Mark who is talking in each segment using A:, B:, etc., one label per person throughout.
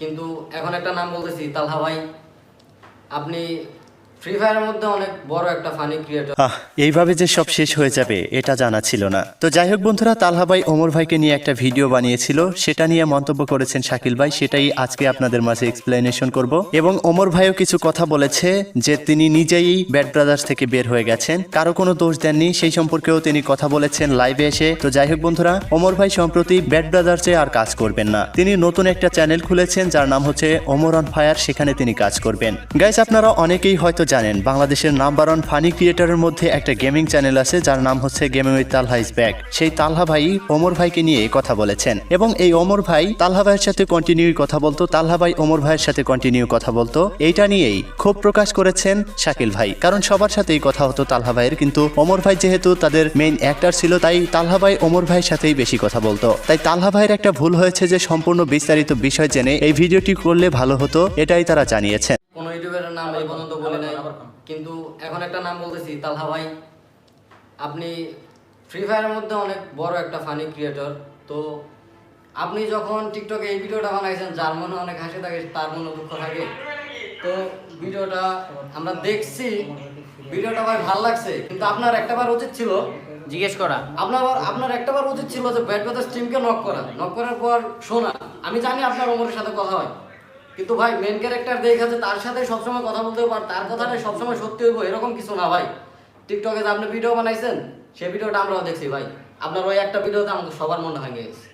A: কিন্তু এখন একটা নাম বলতেছি তালহা ভাই। আপনি ফ্রি ফায়ারের মধ্যে অনেক বড় একটা ফানি ক্রিয়েটর
B: এইভাবে যে সব শেষ হয়ে যাবে, এটা জানা ছিল না। তো যাই হোক বন্ধুরা ওমর ভাইকে নিয়ে একটা ভিডিও বানিয়েছিল। সেটা নিয়ে মন্তব্য করেছেন শাকিল ভাই, সেটাই আজকে আপনাদের মাঝে এক্সপ্লেনেশন করব। এবং ওমর ভাইও কিছু কথা বলেছে যে তিনি নিজেই ব্যাড ব্রাদার্স থেকে বের হয়ে গেছেন। কারও কোনো দোষ দেননি, সেই সম্পর্কেও তিনি কথা বলেছেন লাইভে এসে। তো যাই হোক বন্ধুরা, ওমর ভাই সম্প্রতি ব্যাড ব্রাদার্সে আর কাজ করবেন না। তিনি নতুন একটা চ্যানেল খুলেছেন, যার নাম হচ্ছে ওমর অন ফায়ার সেখানে তিনি কাজ করবেন। গাইস আপনারা অনেকেই হয়তো জানেন, বাংলাদেশের নাম্বার ওয়ান ফানি ক্রিয়েটারের মধ্যে একটা গেমিং চ্যানেল আছে, যার নাম হচ্ছে gaming with Talha is back. সেই তালহা ভাই ওমর ভাইকে নিয়ে কথা বলেছেন। এবং এই ওমর ভাই তালহা ভাইয়ের সাথে কন্টিনিউ কথা বলতো, তালহা ভাই ওমর ভাইয়ের সাথে কন্টিনিউ কথা বলতো। এইটা নিয়েই ক্ষোভ প্রকাশ করেছেন শাকিল ভাই। কারণ সবার সাথেই কথা হতো তালহা ভাইয়ের, কিন্তু ওমর ভাই যেহেতু তাদের মেইন অ্যাক্টার ছিল, তাই তালহা ভাই ওমর ভাইয়ের সাথেই বেশি কথা বলতো। তাই তালহা ভাইয়ের একটা ভুল হয়েছে যে সম্পূর্ণ বিস্তারিত বিষয় জেনে এই ভিডিওটি করলে ভালো হতো, এটাই তারা জানিয়েছেন।
A: কোনো ইউটিউবের নাম এই পর্যন্ত বলি নাই। কিন্তু এখন একটা নাম বলতেছি তালহা ভাই। আপনি ফ্রি ফায়ারের মধ্যে অনেক বড় একটা ফানি ক্রিয়েটর তো আপনি যখন টিকটকে এই ভিডিওটা বানাইছেন যার মনে অনেক হাসি থাকে তার মনে দুঃখ থাকে। তো ভিডিওটা আমরা দেখছি। ভিডিওটা ভাই ভালো লাগছে। কিন্তু আপনার একটাবার উচিত ছিল
C: জিজ্ঞেস করা।
A: আপনার আপনার একটাবার উচিত ছিল যে ব্যাট ব্রাদার্স টিমকে নক করা। নক করার পর শোনা। আমি জানি আপনার ওমরের সাথে কথা হয়। কিন্তু ভাই মেন ক্যারেক্টার দেখা যে তার সাথে সবসময় কথা বলতে পার, তার কথাটা সবসময় সত্যি হইব, এরকম কিছু না ভাই। টিকটকে যে আপনি ভিডিও বানাইছেন সেই ভিডিওটা আমরাও দেখছি ভাই। আপনার ওই একটা ভিডিওতে আমাদের সবার মনে ভেঙে গেছে।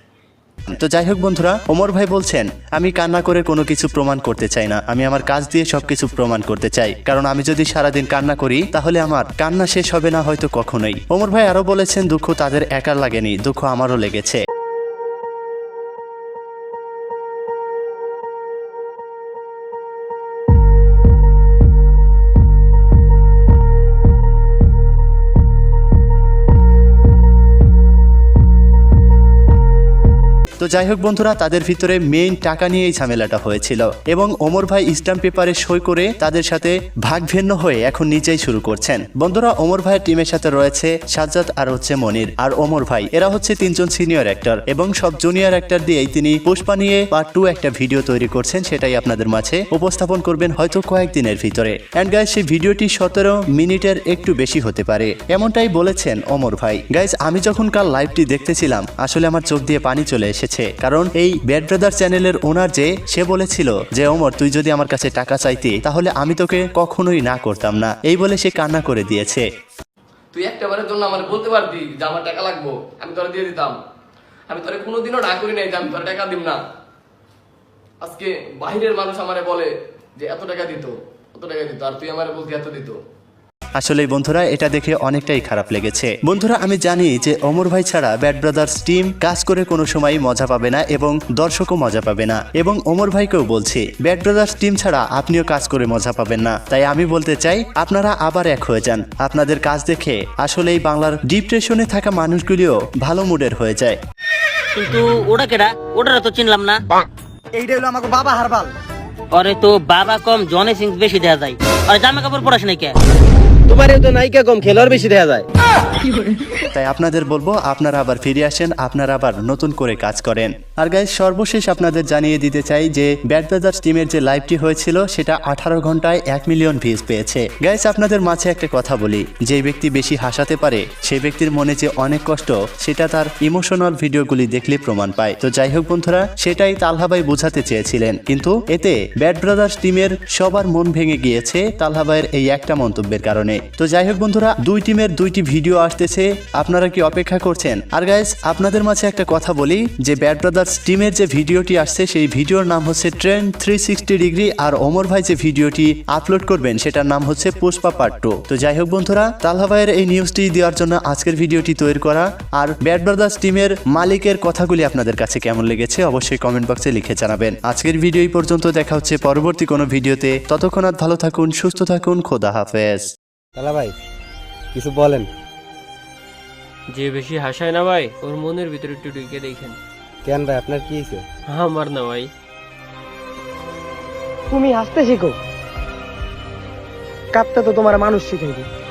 B: তো যাই হোক বন্ধুরা, ওমর ভাই বলছেন, আমি কান্না করে কোনো কিছু প্রমাণ করতে চাই না, আমি আমার কাজ দিয়ে সবকিছু প্রমাণ করতে চাই। কারণ আমি যদি সারাদিন কান্না করি, তাহলে আমার কান্না শেষ হবে না হয়তো কখনোই। ওমর ভাই আরও বলেছেন, দুঃখ তাদের একার লাগেনি, দুঃখ আমারও লেগেছে। যাই হোক বন্ধুরা, তাদের ভিতরে মেইন টাকা নিয়েই ঝামেলাটা হয়েছিল এবং ওমর ভাই স্ট্যাম্প পেপারে সই করে তাদের সাথে ভাগ ভিন্ন হয়ে এখন নিজেই শুরু করছেন। বন্ধুরা, ওমর ভাইয়ের টিমের সাথে রয়েছে সাজ্জাদ আর হচ্ছে মনির। আর ওমর ভাই, এরা হচ্ছে তিনজন সিনিয়র অ্যাক্টর এবং সব জুনিয়র অ্যাক্টর দিয়েই তিনি পুষ্পা নিয়ে পার্ট টু একটা ভিডিও তৈরি করছেন, সেটাই আপনাদের মাঝে উপস্থাপন করবেন হয়তো কয়েকদিনের ভিতরে। অ্যান্ড গাইজ সেই ভিডিওটি সতেরো মিনিটের একটু বেশি হতে পারে, এমনটাই বলেছেন ওমর ভাই। গাইজ আমি যখন কাল লাইভটি দেখতেছিলাম, আসলে আমার চোখ দিয়ে পানি চলে এসেছে। কারণ এই ব্যাড ব্রাদার চ্যানেলের ওনার যে, সে বলেছিল যে, ওমর, তুই যদি আমার কাছে টাকা চাইতি, তাহলে আমি তোকে কখনোই না করতাম না। এই বলে সে কান্না করে দিয়েছে।
D: তুই একটা বারের জন্য আমার বলতে পারতি যে, আমার টাকা লাগবো, আমি তোরা দিয়ে দিতাম। আমি তোরা কোনোদিনও না করি নাই যে, আমি তোরা টাকা দিব না। আজকে বাহিরের মানুষ আমারে বলে যে, এত টাকা দিত কত টাকা দিত, আর তুই আমারে বলতি এত দিত।
B: আসলে বন্ধুরা এটা দেখে অনেকটাই খারাপ লেগেছে। বন্ধুরা আমি জানি যে অমর ভাই ছাড়া ব্যাড ব্রাদার্স টিম কাজ করে কোনো সময় মজা পাবে না এবং দর্শকও মজা পাবে না। এবং অমর ভাইকেও বলছি ব্যাড ব্রাদার্স টিম ছাড়া আপনিও কাজ করে মজা পাবেন না। তাই আমি বলতে চাই আপনারা আবার এক হয়ে যান। আপনাদের কাজ দেখে আসলেই বাংলার ডিপ্রেশনে থাকা মানুষগুলিও ভালো মুডের হয়ে যায়।
C: কিন্তু ওটা কেডা? ওটা তো চিনলাম না।
E: এইটা হলো আমাকে বাবা হারবাল
C: আরে তো বাবা কম জনে সিং বেশি দেখা যায়। আরে জামা কাপড় পরাস নাই কে
F: তোমার তো নায়িকা কম খেলোয়াড় বেশি দেখা যায়।
B: তাই আপনাদের বলব, আপনারা আবার ফিরে আসেন, আপনারা আবার নতুন করে কাজ করেন। আর গাইজ সর্বশেষ আপনাদের জানিয়ে দিতে চাই যে ব্যাট ব্রাদার্স টিমের যে লাইভটি হয়েছিল, সেটা আঠারো ঘন্টায় এক মিলিয়ন ভিউজ পেয়েছে। গাইজ আপনাদের মাঝে একটা কথা বলি, যে ব্যক্তি বেশি হাসাতে পারে সেই ব্যক্তির মনে যে অনেক কষ্ট, সেটা তার ইমোশনাল ভিডিওগুলি দেখলে প্রমাণ পায়। তো যাই হোক বন্ধুরা, সেটাই তালহাবাই বোঝাতে চেয়েছিলেন। কিন্তু এতে ব্যাট ব্রাদার্স টিমের সবার মন ভেঙে গিয়েছে তালহাবাইয়ের এই একটা মন্তব্যের কারণে। তো যাই হোক বন্ধুরা, দুই টিমের দুইটি ভিডিও আসতেছে, আপনারা কি অপেক্ষা করছেন? আর গাইজ আপনাদের মাঝে একটা কথা বলি, যে ব্যাট ব্রাদার্স টিমের যে ভিডিওটি আসছে, সেই ভিডিওর নাম হচ্ছে ট্রেন থ্রি সিক্সটি ডিগ্রি আর ওমর ভাই যে ভিডিওটি আপলোড করবেন, সেটার নাম হচ্ছে পুষ্পা পার্ট টু তো যাই হোক বন্ধুরা, তালহা ভাইয়ের এই নিউজটি দেওয়ার জন্য আজকের ভিডিওটি তৈরি করা, আর ব্যাট ব্রাদার্স টিমের মালিকের কথাগুলি আপনাদের কাছে কেমন লেগেছে, অবশ্যই কমেন্ট বক্সে লিখে জানাবেন। আজকের ভিডিও এই পর্যন্ত, দেখা হচ্ছে পরবর্তী কোনো ভিডিওতে, ততক্ষণাৎ ভালো থাকুন, সুস্থ থাকুন, খোদা হাফেজ।
F: তালা ভাই কিছু বলেন।
G: যে বেশি হাসায় না ভাই ওর মনের ভিতরে একটু ঢুকে দেখেন।
F: কেন ভাই আপনার কি হয়েছে?
G: আমার না ভাই।
E: তুমি হাসতে শিখো। কাঁদতে তো তোমার মানুষ শিখাইবে।